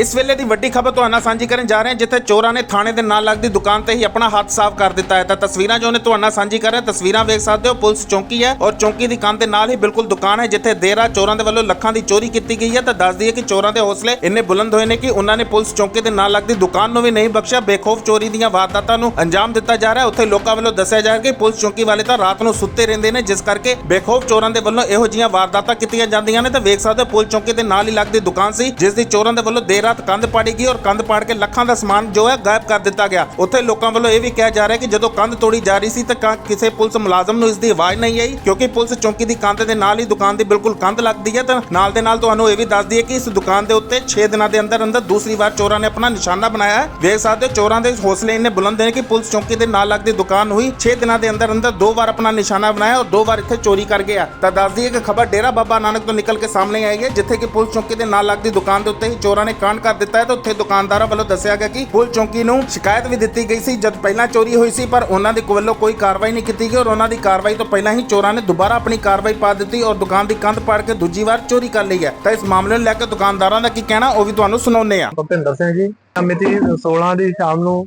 ਇਸ ਵੇਲੇ ਦੀ ਵੱਡੀ ਖਬਰ ਤੁਹਾਨੂੰ ਨਾਲ ਸਾਂਝੀ ਕਰਨ ਜਾ ਰਹੇ ਹਾਂ, ਜਿੱਥੇ ਚੋਰਾਂ ਨੇ ਥਾਣੇ ਦੇ ਨਾਲ ਲੱਗਦੀ ਦੁਕਾਨ ਤੇ ਹੀ ਆਪਣਾ ਹੱਥ ਸਾਫ਼ ਕਰ ਦਿੱਤਾ ਹੈ। ਤਾਂ ਤਸਵੀਰਾਂ ਜੋ ਨੇ ਤੁਹਾਨੂੰ ਨਾਲ ਸਾਂਝੀ ਕਰ ਰਹੇ ਤਸਵੀਰਾਂ ਵੇਖ ਸਕਦੇ ਹੋ, ਪੁਲਿਸ ਚੌਂਕੀ ਹੈ ਔਰ ਚੌਂਕੀ ਦੀ ਕੰਧ ਦੇ ਨਾਲ ਹੀ ਬਿਲਕੁਲ ਦੁਕਾਨ ਹੈ, ਜਿੱਥੇ ਦੇਰ ਚੋਰਾਂ ਦੇ ਵੱਲੋਂ ਲੱਖਾਂ ਦੀ ਚੋਰੀ ਕੀਤੀ ਗਈ ਹੈ। ਤਾਂ ਦੱਸ ਦਈਏ ਕਿ ਚੋਰਾਂ ਦੇ ਹੌਸਲੇ ਇੰਨੇ ਬੁਲੰਦ ਹੋਏ ਨੇ ਕਿ ਉਹਨਾਂ ਨੇ ਪੁਲਿਸ ਚੌਂਕੀ ਦੇ ਨਾਲ ਲੱਗਦੀ ਦੁਕਾਨ ਨੂੰ ਵੀ ਨਹੀਂ ਬਖਸ਼ਿਆ। ਬੇਖੌਫ ਚੋਰੀ ਦੀਆਂ ਵਾਰਦਾਤਾਂ ਨੂੰ ਅੰਜਾਮ ਦਿੱਤਾ ਜਾ ਰਿਹਾ ਉੱਥੇ ਲੋਕਾਂ ਵੱਲੋਂ ਦੱਸਿਆ ਜਾ ਰਿਹਾ ਕਿ ਪੁਲਿਸ ਚੌਂਕੀ ਵਾਲੇ ਤਾਂ ਰਾਤ ਨੂੰ ਸੁੱਤੇ ਰਹਿੰਦੇ ਨੇ, ਜਿਸ ਕਰਕੇ ਬੇਖੌਫ ਚੋਰਾਂ ਦੇ ਵੱਲੋਂ ਇਹੋ ਜਿਹੀਆਂ ਵਾਰਦਾਤਾਂ ਕੀਤੀਆਂ ਜਾਂਦੀਆਂ ਨੇ। ਤਾਂ ਵੇਖ ਸਕਦੇ ਹੋ, ਪੁਲਿਸ ਚੌਂਕੀ ਦੇ ਨਾਲ ਹੀ ਲੱਗਦੀ ਦੁਕਾਨ ਸੀ, ਜਿਸ ਦੀ ਚੋਰਾਂ ਦੇ ਵੱਲੋਂ ਦੇਰ ਰਾਤ ਕੰਧ ਪਾੜੀ ਗਈ ਔਰ ਕੰਧ ਪਾੜ ਕੇ ਲੱਖਾਂ ਦਾ ਸਮਾਨ ਜੋ ਹੈ ਗਾਇਬ ਕਰ ਦਿੱਤਾ ਗਿਆ। ਉੱਥੇ ਲੋਕਾਂ ਵੱਲੋਂ ਇਹ ਵੀ ਕਿਹਾ ਜਾ ਰਿਹਾ ਕਿ ਜਦੋਂ ਕੰਧ ਤੋੜੀ ਜਾ ਰਹੀ ਸੀ ਤਾਂ ਕਿਸੇ ਪੁਲਿਸ ਮੁਲਾਜ਼ਮ ਨੂੰ ਇਸ ਦੀ ਆਵਾਜ਼ ਨਹੀਂ ਆਈ, ਕਿਉਂਕਿ ਪੁਲਿਸ ਚੌਂਕੀ ਦੀ ਕੰਧ ਦੇ ਨਾਲ ਹੀ ਦੁਕਾਨ ਦੀ ਬਿਲਕੁਲ ਕੰਧ ਲੱਗਦੀ ਹੈ ਤਾਂ ਨਾਲ ਦੇ ਨਾਲ ਤੁਹਾਨੂੰ ਇਹ ਵੀ ਦੱਸ ਦਈਏ ਕਿ ਇਸ ਦੁਕਾਨ ਦੇ ਉੱਤੇ 6 ਦਿਨਾਂ ਦੇ ਅੰਦਰ ਅੰਦਰ ਦੂਸਰੀ ਵਾਰ ਚੋਰਾਂ ਨੇ ਆਪਣਾ ਨਿਸ਼ਾਨਾ ਬਣਾਇਆ ਹੈ। ਵੇਖ ਸਕਦੇ ਹੋ ਚੋਰਾਂ ਦੇ ਹੌਸਲੇ ਇੰਨੇ ਬੁਲੰਦ ਨੇ ਕਿ ਪੁਲਿਸ ਚੌਂਕੀ ਦੇ ਨਾਲ ਲੱਗਦੀ ਦੁਕਾਨ ਨੂੰ ਹੀ 6 ਦਿਨਾਂ ਦੇ ਅੰਦਰ ਅੰਦਰ ਦੋ ਵਾਰ ਆਪਣਾ ਨਿਸ਼ਾਨਾ ਬਣਾਇਆ ਔਰ ਦੋ ਵਾਰ ਇੱਥੇ ਚੋਰੀ ਕਰ ਗਿਆ। ਤਾਂ ਦੱਸ ਦਈਏ ਕਿ ਖਬਰ ਡੇਰਾ ਬਾਬਾ ਨਾਨਕ ਤੋਂ ਨਿਕਲ ਕੇ ਸਾਹਮਣੇ ਆਈ ਹੈ, ਜਿੱਥੇ ਕਿ ਪੁਲਿਸ ਚੌਂਕੀ ਦੇ ਨਾਲ ਲੱਗਦੀ ਦੁਕਾਨ ਦੇ ਉੱਤੇ ਹੀ ਚੋਰਾਂ ਨੇ ਕਾਂਡ ਕਰ ਦਿੱਤਾ ਹੈ, ਤਾਂ ਉੱਥੇ ਦੁਕਾਨਦਾਰਾਂ ਵੱਲੋਂ ਦੱਸਿਆ ਗਿਆ ਕਿ ਪੁਲਿਸ ਚੌਂਕੀ ਨੂੰ ਸ਼ਿਕਾਇਤ ਵੀ ਦਿੱਤੀ ਗਈ ਸੀ, ਜਦ ਪਹਿਲਾਂ ਚੋਰੀ ਹੋਈ ਸੀ, ਪਰ ਉਹਨਾਂ ਦੇ ਵੱਲੋਂ ਕੋਈ ਕਾਰਵਾਈ ਨਹੀਂ ਕੀਤੀ ਗਈ ਔਰ ਉਹਨਾਂ ਦੀ ਕਾਰਵਾਈ ਤੋਂ ਪਹਿਲਾਂ ਹੀ ਚੋਰਾਂ ਨੇ ਦੁਬਾਰਾ ਆਪਣੀ ਕਾਰਵਾਈ ਪਾ ਦਿੱਤੀ ਔਰ ਦੁਕਾਨ ਦੀ ਕੰਧ ਪਾੜ ਕੇ ਦੂਜੀ ਵਾਰ ਚੋਰੀ ਕਰ ਲਈ ਹੈ। ਤਾਂ ਇਸ ਮਾਮਲੇ ਨੂੰ ਲੈ ਕੇ ਦੁਕਾਨਦਾਰਾਂ ਦਾ ਕੀ ਕਹਿਣਾ, ਉਹ ਵੀ ਤੁਹਾਨੂੰ ਸੁਣਾਉਂਦੇ ਆ ਭੁਪਿੰਦਰ ਸਿੰਘ ਜੀ, ਮਿਤੀ 16 ਦੀ ਸ਼ਾਮ ਨੂੰ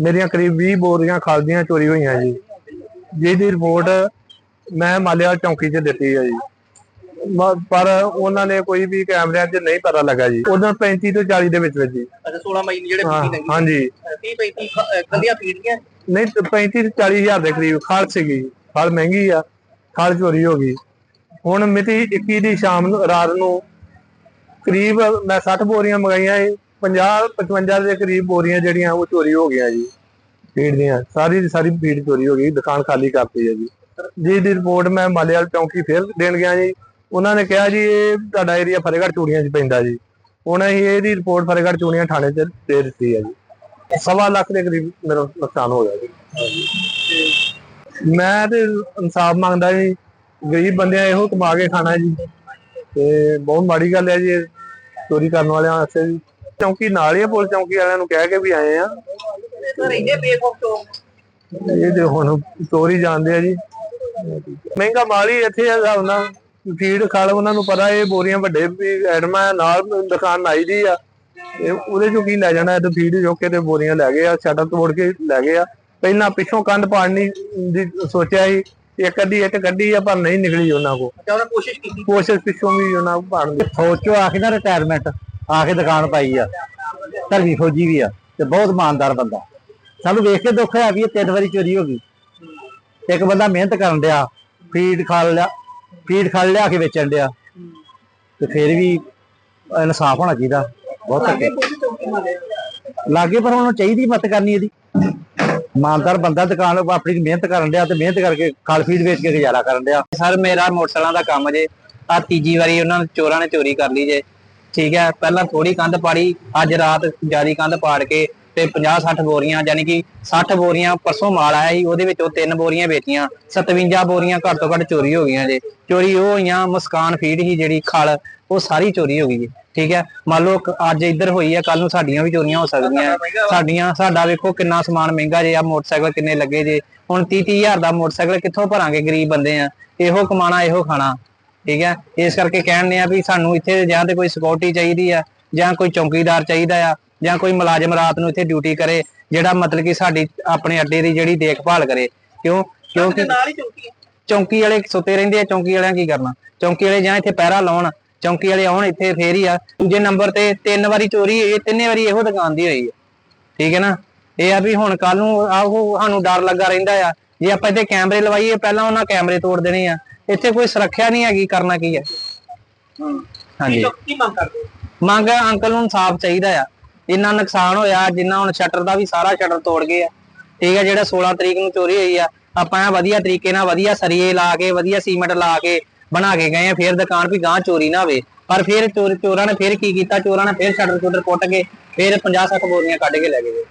ਮੇਰੀਆਂ ਕਰੀਬ 20 ਬੋਰੀਆਂ ਖਾਲਦੀਆਂ ਚੋਰੀ ਹੋਈਆਂ ਜੀ। ਜਿਹਦੀ ਰਿਪੋਰਟ ਮੈਂ ਮਾਲਿਆ ਚੌਂਕੀ 'ਚ ਦਿੱਤੀ ਹੈ ਜੀ। ਪਰ ਉਹਨਾਂ ਨੇ ਕੋਈ ਵੀ ਕੈਮਰਿਆਂ 'ਚ ਨਹੀਂ ਪਤਾ ਲੱਗਾ ਜੀ। ਉਹਨਾਂ 35 ਤੋਂ 40 ਦੇ ਵਿੱਚ ਵਿੱਚ ਜੀ। ਅੱਛਾ 16 ਮਈ ਨੂੰ ਜਿਹੜੇ ਫੀਡ ਲੱਗੀ। ਹਾਂਜੀ। 30 35 ਕੰਦੀਆਂ ਫੀਡ ਗਈਆਂ ਨਹੀਂ ਤੇ 35 ਤੋਂ 40 ਹਜ਼ਾਰ ਦੇ ਕਰੀਬ। ਖਾਲ ਸੀਗੀ। ਖਾਲ ਮਹਿੰਗੀ ਆ। ਖਾਲ ਚੋਰੀ ਹੋ ਗਈ। ਹੁਣ ਮਿਤੀ 21 ਦੀ ਸ਼ਾਮ ਨੂੰ ਰਾਤ ਨੂੰ ਕਰੀਬ ਮੈਂ 60 ਬੋਰੀਆਂ ਮੰਗਾਈਆਂ ਸੀ 50 55 ਦੇ ਕਰੀਬ ਬੋਰੀਆਂ ਜਿਹੜੀਆਂ ਉਹ ਚੋਰੀ ਹੋ ਗਈਆਂ ਜੀ। ਫੀਡ ਦੀਆਂ। ਸਾਰੀ ਦੀ ਸਾਰੀ ਫੀਡ ਚੋਰੀ ਹੋ ਗਈ। ਦੁਕਾਨ ਖਾਲੀ ਕਰਤੀ ਹੈ ਜੀ। ਜੀ ਦੀ ਰਿਪੋਰਟ ਮੈਂ ਮਾਲੇਵਾਲ ਚੌਂਕੀ ਫੇਰ ਦੇਣ ਗਿਆ ਜੀ। ਉਹਨਾਂ ਨੇ ਕਿਹਾ ਜੀ ਇਹ ਤੁਹਾਡਾ ਏਰੀਆ ਫਤਿਹਗੜ੍ਹ ਚੂੜੀਆਂ 'ਚ ਪੈਂਦਾ ਜੀ। ਹੁਣ ਅਸੀਂ ਇਹਦੀ ਰਿਪੋਰਟ ਫਤਿਹਗੜ੍ਹ ਚੂੜੀਆਂ ਥਾਣੇ 'ਚ ਦੇ ਦਿੱਤੀ ਹੈ ਜੀ। ਸਵਾ ਲੱਖ ਦੇ ਕਰੀਬ ਮੇਰਾ ਨੁਕਸਾਨ ਹੋ ਗਿਆ ਜੀ। ਮੈਂ ਤੇ ਇਨਸਾਫ ਮੰਗਦਾ ਜੀ ਗਰੀਬ ਬੰਦਿਆਂ ਇਹੋ ਕਮਾ ਕੇ ਖਾਣਾ ਜੀ। ਤੇ ਬਹੁਤ ਮਾੜੀ ਗੱਲ ਹੈ ਜੀ ਚੋਰੀ ਕਰਨ ਵਾਲਿਆਂ ਵਾਸਤੇ ਵੀ ਚੌਂਕੀ ਨਾਲ ਹੀ ਪੁਲਿਸ ਚੌਂਕੀ ਵਾਲਿਆਂ ਨੂੰ ਕਹਿ ਕੇ ਵੀ ਆਏ ਆ। ਇਹ ਤੇ ਹੁਣ ਚੋਰੀ ਜਾਣਦੇ ਆ ਜੀ। ਮਹਿੰਗਾ ਮਾਲ ਹੀ ਇੱਥੇ ਆ ਉਹਨਾਂ ਫੀਡ ਖਾਲ ਉਹਨਾਂ ਨੂੰ ਪਤਾ ਇਹ ਬੋਰੀਆਂ ਵੱਡੇ ਵੀ ਐਡਮਾਂ ਆ, ਨਾਲ ਦੁਕਾਨ ਆਈ ਦੀ ਆ। ਇਹ ਉਹਦੇ ਚੋਂ ਕੀ ਲੈ ਜਾਣਾ ਇਹ ਤਾਂ ਫੀਡ ਚੁੱਕ ਕੇ ਤੇ ਬੋਰੀਆਂ ਲੈ ਗਏ ਆ ਸ਼ਟਰ ਤੋੜ ਕੇ ਲੈ ਗਏ ਆ। ਪਹਿਲਾਂ ਪਿੱਛੋਂ ਕੰਧ ਪਾੜਨੀ ਦੀ ਸੋਚਿਆ ਸੀ ਇੱਕ ਅੱਧੀ ਇੱਟ ਕੱਢੀ ਆ ਪਰ ਨਹੀਂ ਨਿਕਲੀ ਉਹਨਾਂ ਕੋ ਅੱਛਾ ਉਹਨਾਂ ਕੋਸ਼ਿਸ਼ ਕੀਤੀ। ਕੋਸ਼ਿਸ਼ ਪਿੱਛੋਂ ਵੀ ਉਹਨਾਂ ਕੋ ਪਾੜਨ ਦੀ ਫੌਜ ਚੋਂ ਆ ਕੇ ਨਾ ਰਿਟਾਇਰਮੈਂਟ ਆ ਕੇ ਦੁਕਾਨ ਪਾਈ ਆ। ਧਰਮੀ ਫੌਜੀ ਵੀ ਆ ਤੇ ਬਹੁਤ ਇਮਾਨਦਾਰ ਬੰਦਾ। ਸਾਨੂੰ ਵੇਖ ਕੇ ਦੁੱਖ ਹੋਇਆ ਵੀ ਇਹ ਤਿੰਨ ਵਾਰੀ ਚੋਰੀ ਹੋ ਗਈ। ਇੱਕ ਬੰਦਾ ਮਿਹਨਤ ਕਰਨ ਡਿਆ ਫੀਡ ਖਾਲ ਲਿਆ ਫੀਡ ਖਾਲ ਲਿਆ ਕੇ ਵੇਚਣ ਡਿਆ। ਤੇ ਫਿਰ ਵੀ ਇਨਸਾਫ ਹੋਣਾ ਚਾਹੀਦਾ ਬਹੁਤ ਧੱਕੇ ਲਾਗੇ ਪਰ ਉਹਨੂੰ ਚਾਹੀਦੀ ਮਤ ਕਰਨੀ ਇਹਦੀ। ਇਮਾਨਦਾਰ ਬੰਦਾ ਦੁਕਾਨ ਆਪਣੀ ਮਿਹਨਤ ਕਰਨ ਡਿਆ ਤੇ ਮਿਹਨਤ ਕਰਕੇ ਖਾਲ ਫੀਡ ਵੇਚ ਕੇ ਗੁਜ਼ਾਰਾ ਕਰਨ ਡਿਆ। ਸਰ ਮੇਰਾ ਮੋਟਰਸਾਈਕਲਾਂ ਦਾ ਕੰਮ ਜੇ ਆ ਤੀਜੀ ਵਾਰੀ ਉਹਨਾਂ ਨੇ ਚੋਰਾਂ ਨੇ ਚੋਰੀ ਕਰ ਲਈ ਜੇ। ਠੀਕ ਹੈ ਪਹਿਲਾਂ ਥੋੜੀ ਕੰਧ ਪਾੜੀ ਅੱਜ ਰਾਤ ਜਿਆਦੀ ਕੰਧ ਪਾੜ ਕੇ ਤੇ 50 60 ਬੋਰੀਆਂ ਯਾਨੀ ਕਿ 60 ਬੋਰੀਆਂ ਪਰਸੋਂ ਮਾਲ ਆਇਆ ਸੀ ਉਹਦੇ ਵਿੱਚੋਂ ਤਿੰਨ ਬੋਰੀਆਂ ਵੇਚੀਆਂ 57 ਬੋਰੀਆਂ ਘੱਟ ਤੋਂ ਘੱਟ ਚੋਰੀ ਹੋ ਗਈਆਂ ਜੇ। ਚੋਰੀ ਉਹ ਹੋਈਆਂ ਮੁਸਕਾਨ ਫੀਡ ਹੀ ਜਿਹੜੀ ਖਲ ਉਹ ਸਾਰੀ ਚੋਰੀ ਹੋ ਗਈ ਜੀ ਠੀਕ ਹੈ? ਮੰਨ ਲਓ ਅੱਜ ਇੱਧਰ ਹੋਈ ਹੈ ਕੱਲ ਨੂੰ ਸਾਡੀਆਂ ਵੀ ਚੋਰੀਆਂ ਹੋ ਸਕਦੀਆਂ ਸਾਡੀਆਂ ਸਾਡਾ ਵੇਖੋ ਕਿੰਨਾ ਸਮਾਨ ਮਹਿੰਗਾ ਜੇ ਆ ਮੋਟਰਸਾਈਕਲ ਕਿੰਨੇ ਲੱਗੇ ਜੇ। ਹੁਣ 30 30 ਹਜ਼ਾਰ ਦਾ ਮੋਟਰਸਾਈਕਲ ਕਿੱਥੋਂ ਭਰਾਂਗੇ ਗਰੀਬ ਬੰਦੇ ਆ। ਇਹੋ ਕਮਾਣਾ ਇਹੋ ਖਾਣਾ ਠੀਕ ਹੈ? ਇਸ ਕਰਕੇ ਕਹਿਣਦੇ ਆ ਵੀ ਸਾਨੂੰ ਇੱਥੇ ਜਾਂ ਤੇ ਕੋਈ ਸਿਕਿਉਰਿਟੀ ਚਾਹੀਦੀ ਆ ਜਾਂ ਕੋਈ ਚੌਕੀਦਾਰ ਚਾਹੀਦਾ ਆ। ਜਾਂ ਕੋਈ ਮੁਲਾਜ਼ਮ ਰਾਤ ਨੂੰ ਇੱਥੇ ਡਿਊਟੀ ਕਰੇ ਜਿਹੜਾ ਮਤਲਬ ਕਿ ਸਾਡੀ ਆਪਣੇ ਅੱਡੇ ਦੀ ਜਿਹੜੀ ਦੇਖਭਾਲ ਕਰੇ। ਕਿਉਂ? ਕਿਉਂਕਿ ਨਾਲ ਹੀ ਚੌਕੀ ਹੈ। ਚੌਂਕੀ ਵਾਲੇ ਸੁੱਤੇ ਰਹਿੰਦੇ ਆ ਚੌਂਕੀ ਵਾਲਿਆਂ ਕੀ ਕਰਨਾ? ਚੌਂਕੀ ਵਾਲੇ ਜਾਂ ਇੱਥੇ ਪਹਿਰਾ ਲਾਉਣ ਚੌਂਕੀ ਵਾਲੇ ਆਉਣ ਇੱਥੇ ਫੇਰ ਹੀ ਆ। ਦੂਜੇ ਨੰਬਰ ਤੇ ਤਿੰਨ ਵਾਰੀ ਚੋਰੀ ਹੋਈ ਹੈ ਤਿੰਨੇ ਵਾਰੀ ਇਹੋ ਦੁਕਾਨ ਦੀ ਹੋਈ ਹੈ। ਠੀਕ ਹੈ ਨਾ? ਇਹ ਆ ਵੀ ਹੁਣ ਕੱਲ ਨੂੰ ਆਹੋ ਸਾਨੂੰ ਡਰ ਲੱਗਾ ਰਹਿੰਦਾ ਆ। ਜੇ ਆਪਾਂ ਇੱਥੇ ਕੈਮਰੇ ਲਵਾਈਏ ਪਹਿਲਾਂ ਉਹਨਾਂ ਕੈਮਰੇ ਤੋੜ ਦੇਣੇ ਆ। ਇੱਥੇ ਕੋਈ ਸੁਰੱਖਿਆ ਨਹੀਂ ਹੈਗੀ ਕਰਨਾ ਕੀ ਹੈ? ਹਾਂਜੀ। ਮੰਗ ਕਰਦੇ? ਮੰਗ ਅੰਕਲ ਨੂੰ ਇਨਸਾਫ ਚਾਹੀਦਾ ਆ। ਜਿੰਨਾ ਨੁਕਸਾਨ ਹੋਇਆ, ਜਿੰਨਾ ਹੁਣ ਸ਼ਟਰ ਦਾ ਵੀ ਸਾਰਾ ਸ਼ਟਰ ਤੋੜ ਗਏ ਆ। ਠੀਕ ਹੈ ਜਿਹੜਾ 16 ਤਰੀਕ ਨੂੰ ਚੋਰੀ ਹੋਈ ਆ, ਆਪਾਂ ਐਂ ਵਧੀਆ ਤਰੀਕੇ ਨਾਲ ਵਧੀਆ ਸਰੀਏ ਲਾ ਕੇ, ਵਧੀਆ ਸੀਮੈਂਟ ਲਾ ਕੇ ਬਣਾ ਕੇ ਗਏ ਆ, ਫੇਰ ਦੁਕਾਨ ਵੀ ਗਾਂ ਚੋਰੀ ਨਾ ਹੋਵੇ। ਪਰ ਫਿਰ ਚੋਰ ਚੋਰਾਂ ਨੇ ਫੇਰ ਕੀ ਕੀਤਾ? ਚੋਰਾਂ ਨੇ ਫਿਰ ਸ਼ਟਰ ਸ਼ਟਰ ਪੁੱਟ ਕੇ ਫੇਰ 50 60 ਬੋਰੀਆਂ ਕੱਢ ਕੇ ਲੈ ਗਏ।